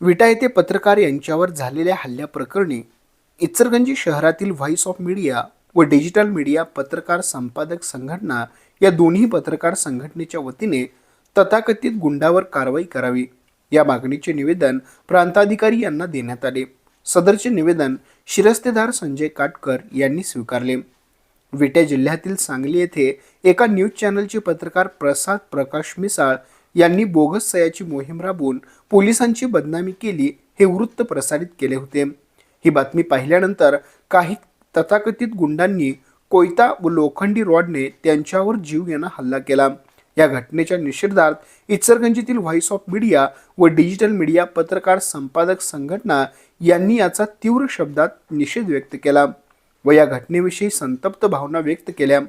विटा येथे पत्रकार यांच्यावर झालेल्या हल्ल्याप्रकरणी इचलकरंजी शहरातील व्हॉइस ऑफ मीडिया व डिजिटल मीडिया पत्रकार संपादक संघटना या दोन्ही पत्रकार संघटनेच्या वतीने तथाकथित गुंडावर कारवाई करावी. या मागणीचे निवेदन प्रांताधिकारी यांना देण्यात आले. सदरचे निवेदन शिरस्तेदार संजय काटकर यांनी स्वीकारले. विट्या जिल्ह्यातील सांगली येथे एका न्यूज चॅनलचे पत्रकार प्रसाद प्रकाश मिसाळ यांनी बोगस सयाची मोहीम राबवून पोलिसांची बदनामी केली हे वृत्त प्रसारित केले होते. ही बातमी पाहिल्यानंतर काही तथाकथित गुंडांनी कोयता व लोखंडी रॉडने त्यांच्यावर जीव यांना हल्ला केला. या घटनेच्या निषेधार्थ इचलकरंजीतील व्हॉइस ऑफ मीडिया व डिजिटल मीडिया पत्रकार संपादक संघटना यांनी याचा तीव्र शब्दात निषेध व्यक्त केला व या घटनेविषयी संतप्त भावना व्यक्त केल्या.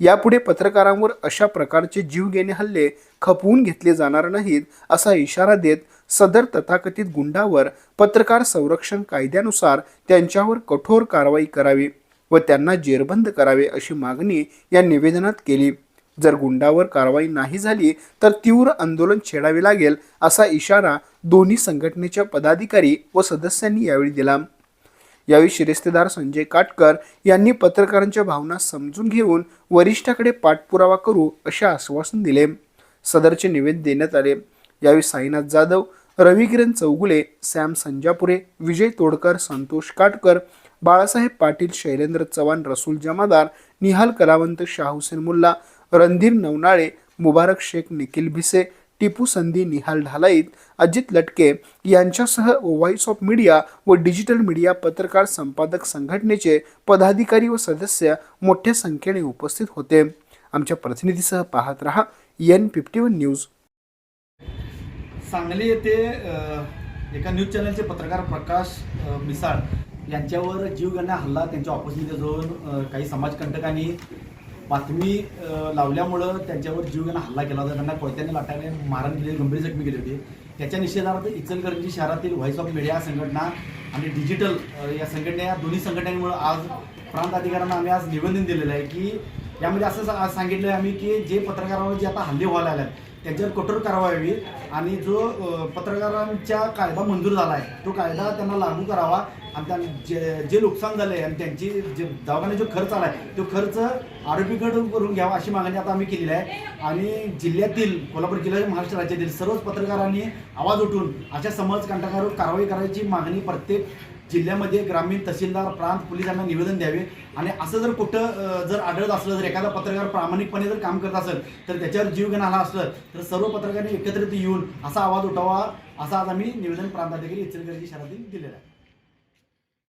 यापुढे पत्रकारांवर अशा प्रकारचे जीवघेणे हल्ले खपवून घेतले जाणार नाहीत असा इशारा देत सदर तथाकथित गुंडावर पत्रकार संरक्षण कायद्यानुसार त्यांच्यावर कठोर कारवाई करावी व त्यांना जेरबंद करावे अशी मागणी या निवेदनात केली. जर गुंडावर कारवाई नाही झाली तर तीव्र आंदोलन छेडावे लागेल असा इशारा दोन्ही संघटनेच्या पदाधिकारी व सदस्यांनी यावेळी दिला. यावेळी शिरेस्तेदार संजय काटकर यांनी पत्रकारांच्या भावना समजून घेऊन वरिष्ठाकडे पाठपुरावा करू असे आश्वासन दिले. सदरचे निवेदन देण्यात आले. यावेळी साईनाथ जाधव रविकिरण चौगुले सॅम संजापुरे विजय तोडकर संतोष काटकर बाळासाहेब पाटील शैलेंद्र चव्हाण रसूल जमादार निहाल कलावंत शाह हुसेन मुल्ला रणधीर नवनाळे मुबारक शेख निखिल भिसे टिपू संधी निहाल ढालाईत अजित लटके यांच्यासह व्हॉइस ऑफ मीडिया व डिजिटल मीडिया पत्रकार संपादक संघटनेचे पदाधिकारी व सदस्य मोठ्या संख्येने उपस्थित होते. आमच्या प्रतिनिधीसह पाहत रहा N fifty one news Sangli येथे एका न्यूज चॅनलचे पत्रकार प्रकाश मिसाळ यांच्यावर जीवघेणा हल्ला त्यांच्या ऑपोजिट जाऊन काही समाजकंटकांनी बातमी लावल्यामुळं त्यांच्यावर जीवघेणा हल्ला केला होता. त्यांना कोयत्याने लाटाने मारण केले गंभीर जखमी केली होती. त्याच्या निषेधार्थ इचलकरंजी शहरातील व्हॉइस ऑफ मीडिया संघटना आणि डिजिटल या संघटना या दोन्ही संघटनांमुळे आज प्रांत अधिकाऱ्यांना आम्ही आज निवेदन दिलेलं आहे की यामध्ये असं सा- सांगितलं आहे आम्ही की जे पत्रकारांवर जे आता हल्ले व्हायला लागलेत त्यांच्यावर कठोर कारवाई व्हावी आणि जो पत्रकारांचा पत्रकारांच्या कायदा मंजूर झाला आहे तो कायदा त्यांना लागू करावा आणि त्या जे जे नुकसान झालं आहे आणि त्यांची जे दवाखान्यात जो खर्च आला आहे तो खर्च आरोपीकडून करून घ्यावा अशी मागणी आता आम्ही केलेली आहे. आणि जिल्ह्यातील कोल्हापूर जिल्ह्यातील महाराष्ट्र राज्यातील सर्वच पत्रकारांनी आवाज उठून अशा समाजकंटकावर कारवाई करायची मागणी प्रत्येक जिल्ह्यामध्ये ग्रामीण तहसीलदार प्रांत पोलिसांना निवेदन द्यावे. आणि असं जर कुठं जर आढळत असलं जर एखादा पत्रकार प्रामाणिकपणे जर काम करत असेल तर त्याच्यावर जीवघेण आला असलं तर सर्व पत्रकारांनी एकत्रित येऊन असा आवाज उठावा असा आज आम्ही निवेदन प्रांताधिकारी इचलकरंजी शहरातील दिलेला आहे.